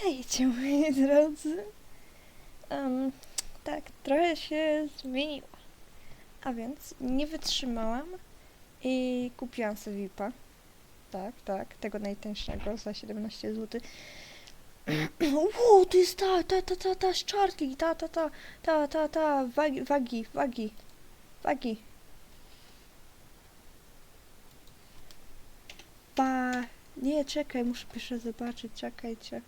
Witajcie moi drodzy. Em, tak, trochę się zmieniło. A więc nie wytrzymałam i kupiłam sobie VIPa. Tak, tak, tego najtańszego za 17 zł. Ło, to jest ta, ta, ta, ta, ta ta, ta, ta, ta, ta, ta, wagi, wagi, wagi, wagi. Ba, nie, czekaj, muszę pierwsze zobaczyć, czekajcie.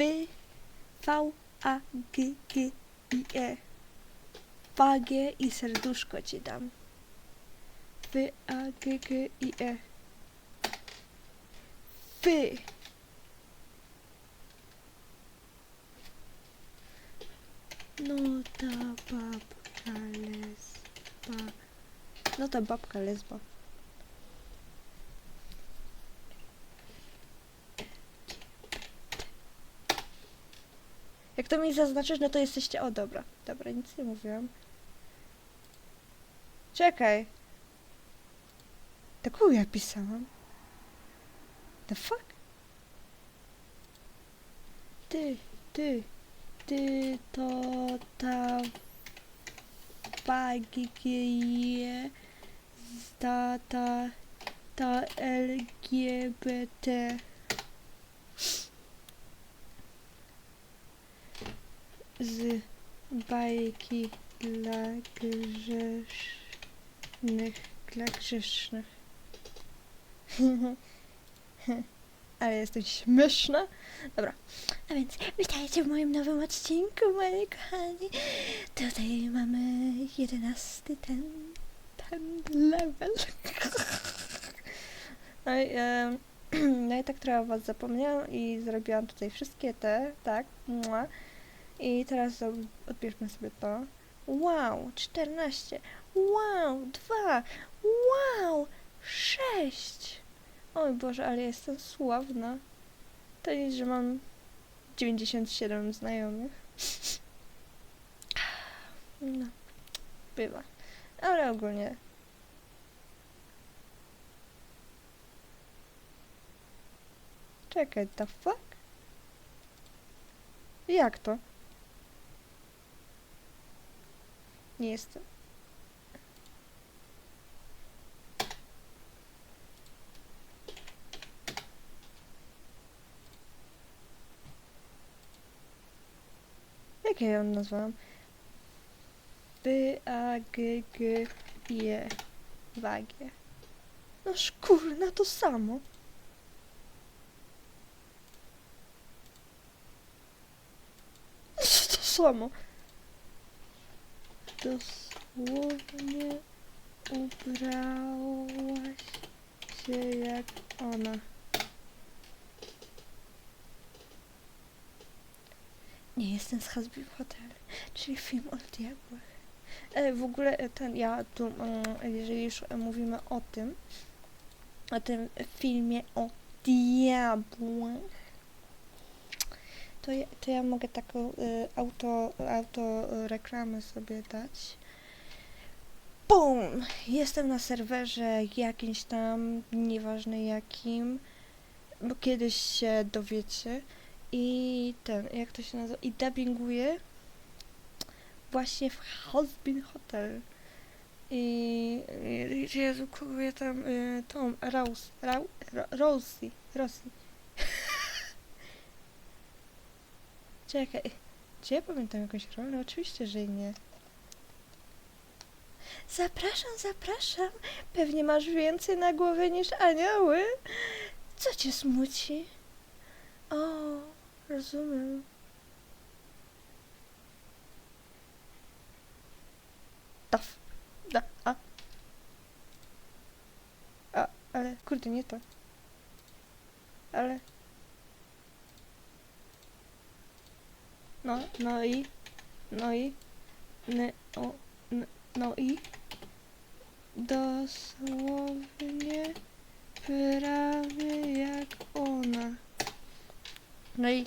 W V A G G I E. Wagie i serduszko ci dam. W A G G I E. Wy. No ta babka lesba. No ta babka lesba. Jak to mi zaznaczysz, no to jesteście... O, dobra. Dobra, nic nie mówiłam. Czekaj. Taką ja pisałam. The fuck? Ty, ty, ty, to ta bagie, ta, ta, ta LGBT. Z bajki dla grzesznych, dla grzesznych. Ale jesteś śmieszna. Dobra, a więc witajcie w moim nowym odcinku, moi kochani. Tutaj mamy jedenasty ten, ten level. No i, em, no i tak trochę o was zapomniałam i zrobiłam tutaj wszystkie te, tak, mua. I teraz odbierzmy sobie to. Wow, 14. Wow, 2. Wow, 6. Oj Boże, ale jestem sławna. To nic, że mam 97 znajomych. No, bywa. Ale ogólnie. Czekaj, the fuck? Jak to? Nie jestem. Jak ja ją nazwałam? B A G G E Wagie. No szkurna, to samo. Co to samo? Dosłownie ubrałaś się jak ona. Nie jestem z Hasbi Hotel, czyli film o diabłach. E, w ogóle e, ten, ja tu, mm, jeżeli już e, mówimy o tym, o tym filmie o diabłach, to ja, to ja mogę taką y, auto, auto reklamę sobie dać. BUM! Jestem na serwerze jakimś tam, nieważne jakim, bo kiedyś się dowiecie. I ten, jak to się nazywa? I dubbinguję właśnie w Husband Hotel. I Jezu, kogo ja tam, y, tą, Rose, Ra, Ro, Rosie, Rosie. Czekaj, czy ja pamiętam jakąś rolę? Oczywiście, że nie. Zapraszam, zapraszam. Pewnie masz więcej na głowie niż anioły. Co cię smuci? O, rozumiem. Taf. Da, a. A, ale kurde, nie to. Ale. No, no i. No i. Ne, o, n, no i. Dosłownie prawie jak ona. No i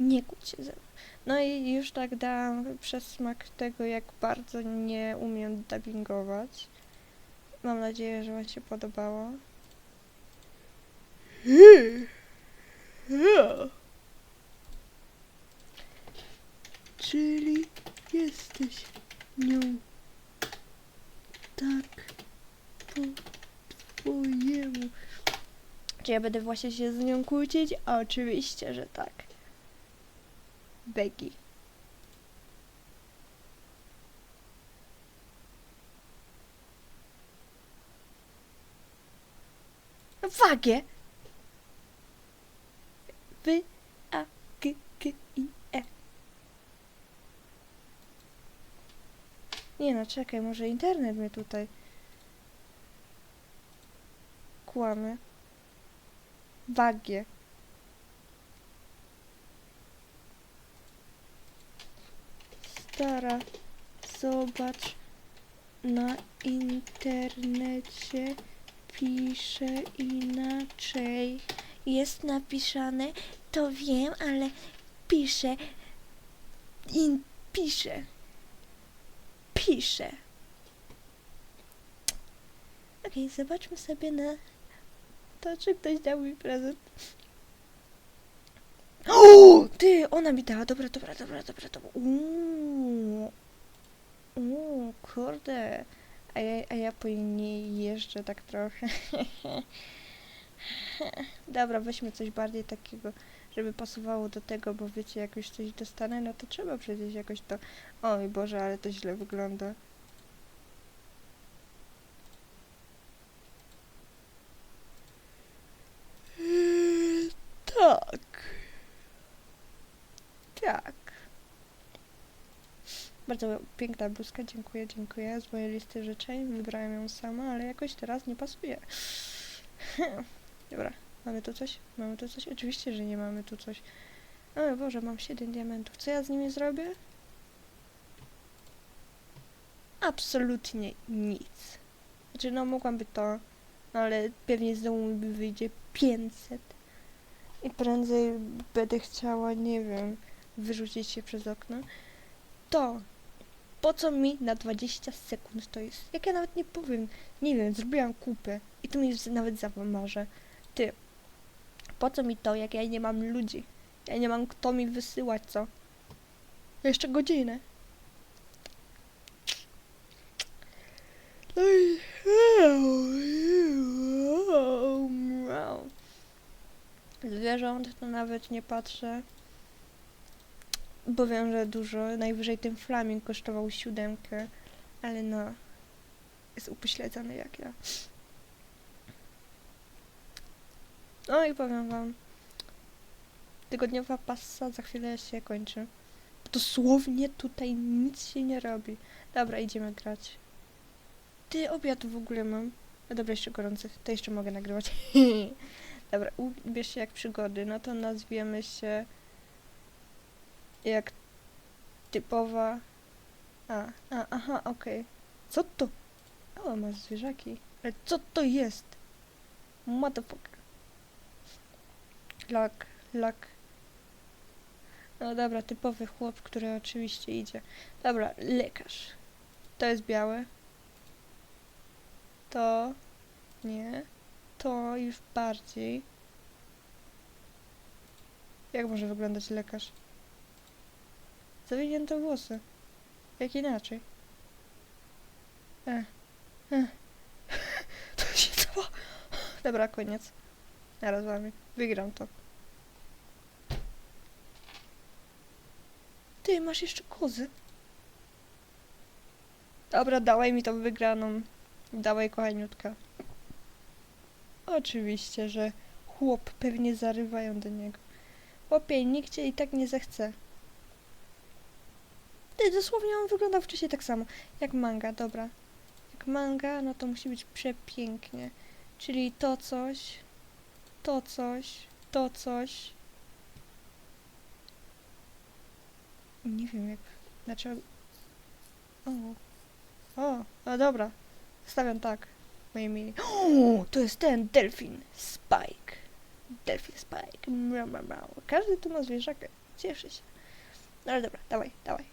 nie kłóć się ze mną. No i już tak dałam przesmak tego, jak bardzo nie umiem dubbingować. Mam nadzieję, że Wam się podobało. Czyli jesteś nią tak po twojemu. Czy ja będę właśnie się z nią kłócić? Oczywiście, że tak. Becky. Wagie. Wy, a, g, g, i, e. Czekaj, może internet mnie tutaj kłamie. Wagie. Stara, zobacz na internecie pisze inaczej. Jest napisane, to wiem, ale pisze. In, pisze. Pisze. Okej, zobaczmy sobie na to, czy ktoś dał mi prezent. O, ty, ona mi dała. Dobra, dobra, dobra, dobra, dobra. Uuu. Uuu, kurde. A ja, a ja po niej jeżdżę tak trochę. Dobra, weźmy coś bardziej takiego, żeby pasowało do tego, bo wiecie, jak już coś dostanę, no to trzeba przecież jakoś to... Oj Boże, ale to źle wygląda. Tak. Tak. Bardzo piękna bluzka, dziękuję, dziękuję. Z mojej listy życzeń wybrałem ją sama, ale jakoś teraz nie pasuje. Dobra, mamy tu coś? Mamy tu coś? Oczywiście, że nie mamy tu coś. O Boże, mam 7 diamentów. Co ja z nimi zrobię? Absolutnie nic. Znaczy, no mogłam by to, no ale pewnie z domu mi wyjdzie 500. I prędzej będę chciała, nie wiem, wyrzucić się przez okno. To po co mi na 20 sekund to jest? Jak ja nawet nie powiem, nie wiem, zrobiłam kupę i to mi nawet zamarzę. Ty, po co mi to, jak ja nie mam ludzi? Ja nie mam kto mi wysyłać, co? Jeszcze godzinę. Zwierząt to nawet nie patrzę bo wiem, że dużo. Najwyżej ten flaming kosztował siódemkę, ale no, jest upośledzony jak ja. No i powiem wam, tygodniowa passa za chwilę się kończy. Dosłownie tutaj nic się nie robi. Dobra, idziemy grać. Ty, obiad w ogóle mam. No dobra, jeszcze gorący, to jeszcze mogę nagrywać. dobra, ubierz się jak przygody, no to nazwiemy się jak typowa. A, a aha, okej. Co to? O, masz zwierzaki. Ale co to jest? Motherfucker. Lak, lak. No dobra, typowy chłop, który oczywiście idzie. Dobra, lekarz. To jest białe. To nie. To już bardziej. Jak może wyglądać lekarz? Zawinięte włosy. Jak inaczej? E. E. To się co? Dobra, koniec. Naraz z wami. Wygram to. Ty, masz jeszcze kozy? Dobra, dawaj mi tą wygraną. Dawaj, kochaniutka. Oczywiście, że chłop pewnie zarywają do niego. Chłopie, nikt cię i tak nie zechce. Ty, dosłownie on wyglądał wcześniej tak samo. Jak manga, dobra. Jak manga, no to musi być przepięknie. Czyli to coś, to coś, to coś. Nie wiem jak, znaczy... O, o, no dobra. Stawiam tak, moi mili. O, to jest ten delfin, Spike. Delfin Spike. Miau, miau. Każdy tu ma zwierzaka. Cieszę się. No ale dobra, dawaj, dawaj.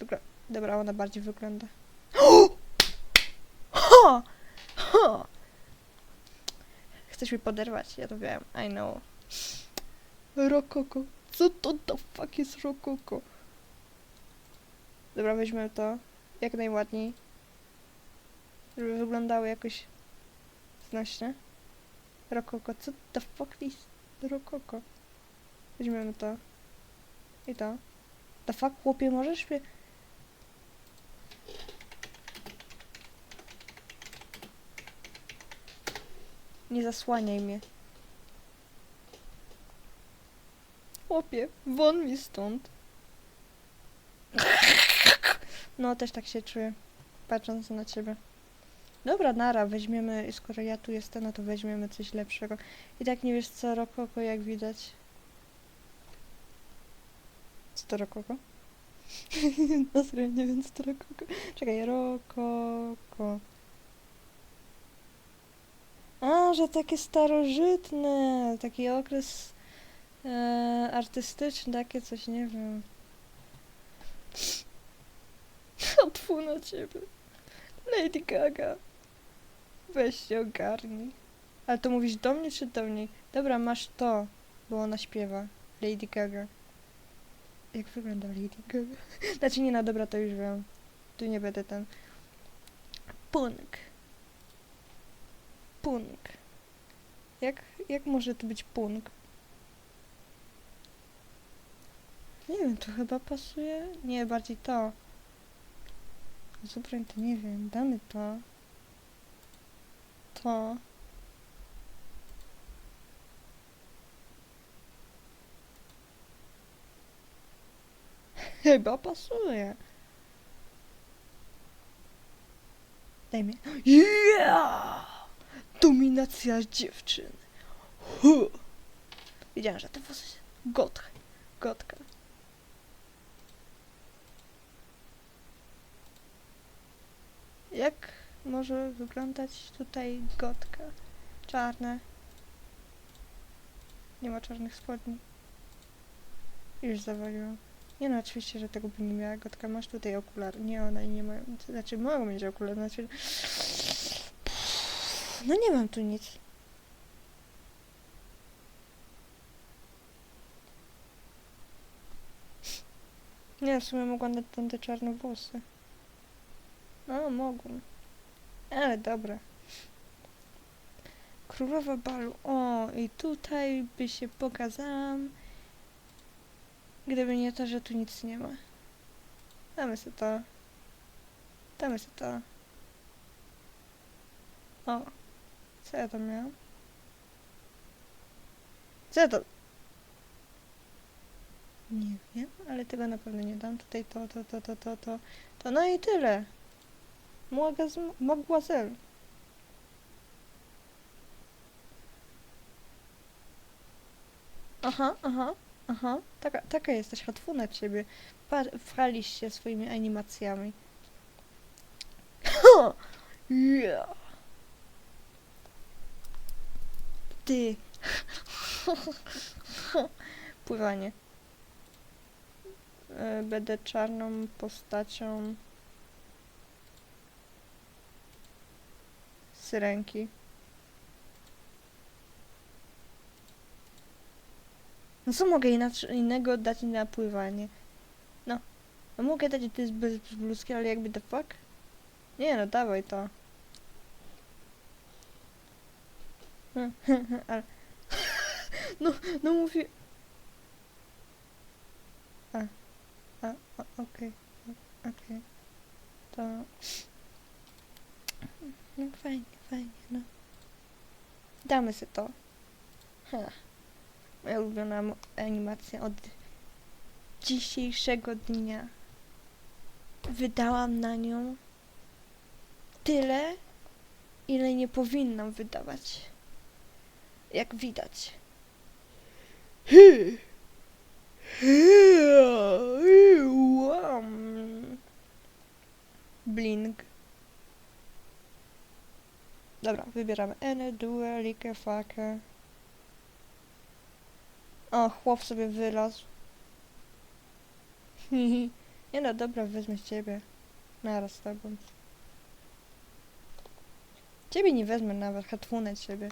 Wygl- dobra, ona bardziej wygląda. Ha! Ha! Chcesz mi poderwać? Ja to wiem. I know. Rokoko. Co to the fuck jest rokoko? Dobra, weźmy to jak najładniej. Żeby wyglądało jakoś znośnie. Rokoko. Co the fuck jest rokoko? Weźmiemy to. I to. The fuck, chłopie, możesz mnie... Nie zasłaniaj mnie. Chłopie, won mi stąd. No, też tak się czuję, patrząc na ciebie. Dobra, nara, weźmiemy, skoro ja tu jestem, no to weźmiemy coś lepszego. I tak nie wiesz co, Rokoko, jak widać. Co to Rokoko? serio, nie wiem co to Rokoko. Czekaj, Rokoko. A, że takie starożytne, taki okres e, artystyczny, takie coś, nie wiem. Otwu na ciebie. Lady Gaga. Weź się ogarnij. Ale to mówisz do mnie czy do mnie? Dobra, masz to, bo ona śpiewa. Lady Gaga. Jak wygląda Lady Gaga? Znaczy nie, no dobra, to już wiem. Tu nie będę ten... Punk. Punk. Jak, jak może to być punk? Nie wiem, to chyba pasuje? Nie, bardziej to. Zupełnie to nie wiem. Damy to. To. Chyba pasuje. Dajmy. Yeah! Dominacja dziewczyn. Hu! Wiedziałem, że to włosy. Gotka. Gotka. Jak może wyglądać tutaj gotka? Czarne. Nie ma czarnych spodni. Już zawaliłam. Nie no, oczywiście, że tego by nie miała gotka. Masz tutaj okulary. Nie, one nie mają. Znaczy, mogą mieć okulary. Znaczy... No nie mam tu nic. Nie, w sumie mogłam dać tam te czarne włosy. No, mogłem. Ale dobra. Królowa balu. O, i tutaj by się pokazałam. Gdyby nie to, że tu nic nie ma. Damy sobie to. Damy sobie to. O. Co ja tam? Co ja to... Nie wiem, ale tego na pewno nie dam. Tutaj to, to, to, to, to, to. To no i tyle. Mademoiselle. Aha, aha, aha. Taka, taka jesteś, hatfu na ciebie. Fraliście swoimi animacjami. Yeah. Ty. Pływanie. E, Będę czarną postacią syrenki. No co mogę innego dać na pływanie? No. No mogę dać, to jest bez bluzki, ale jakby the fuck? Nie no, dawaj to. ale... no, no mówię... A, a, a okej. To... No fajnie, fajnie, no. Damy sobie to. Ha. Moja ulubiona animacja od dzisiejszego dnia. Wydałam na nią tyle, ile nie powinnam wydawać. Jak widać. Blink. Dobra, wybieramy Ene, Due, Like, Fakę. O, chłop sobie wylazł. Nie no, dobra, wezmę ciebie. Naraz z tobą. Ciebie nie wezmę nawet, hatfunę ciebie.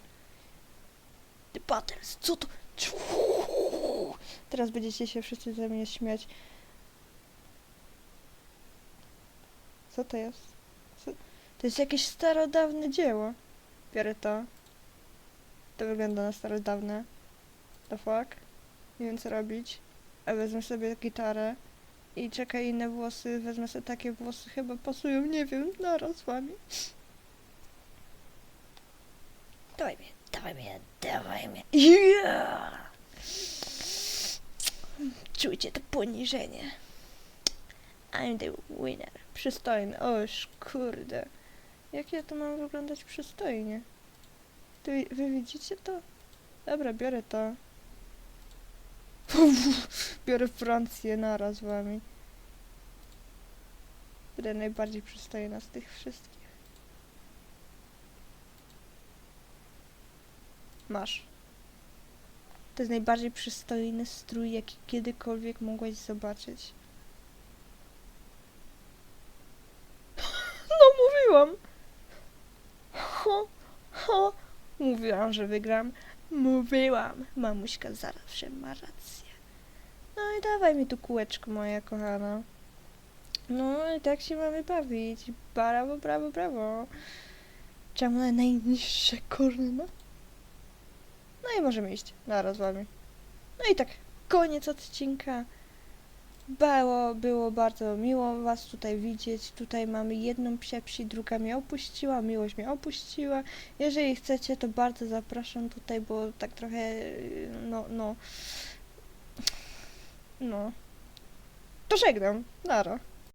Ty Butters, co to? Teraz będziecie się wszyscy ze mnie śmiać. Co to jest? Co? To jest jakieś starodawne dzieło. Biorę to. To wygląda na starodawne. The fuck? Nie wiem co robić. A wezmę sobie gitarę. I czekaj, inne włosy. Wezmę sobie takie włosy. Chyba pasują, nie wiem. Naraz z wami. Dawaj mnie, dawaj mnie, dawaj mnie. Yeah! Czujcie to poniżenie. I'm the winner. Przystojny. Oż kurde. Jak ja to mam wyglądać przystojnie? Ty, wy widzicie to? Dobra, biorę to. biorę Francję naraz z wami. Będę najbardziej przystojna z tych wszystkich. Masz. To jest najbardziej przystojny strój, jaki kiedykolwiek mogłaś zobaczyć. No mówiłam! Ho, ho. Mówiłam, że wygram. Mówiłam. Mamuśka zawsze ma rację. No i dawaj mi tu kółeczko, moja kochana. No i tak się mamy bawić. Brawo, brawo, brawo. Czemu na najniższe korno? No i możemy iść. Naraz z wami. No i tak, koniec odcinka. Było, było bardzo miło Was tutaj widzieć. Tutaj mamy jedną psiapsi, druga mnie opuściła, miłość mnie opuściła. Jeżeli chcecie, to bardzo zapraszam tutaj, bo tak trochę, yy, no, no, no. To żegnam. Nara.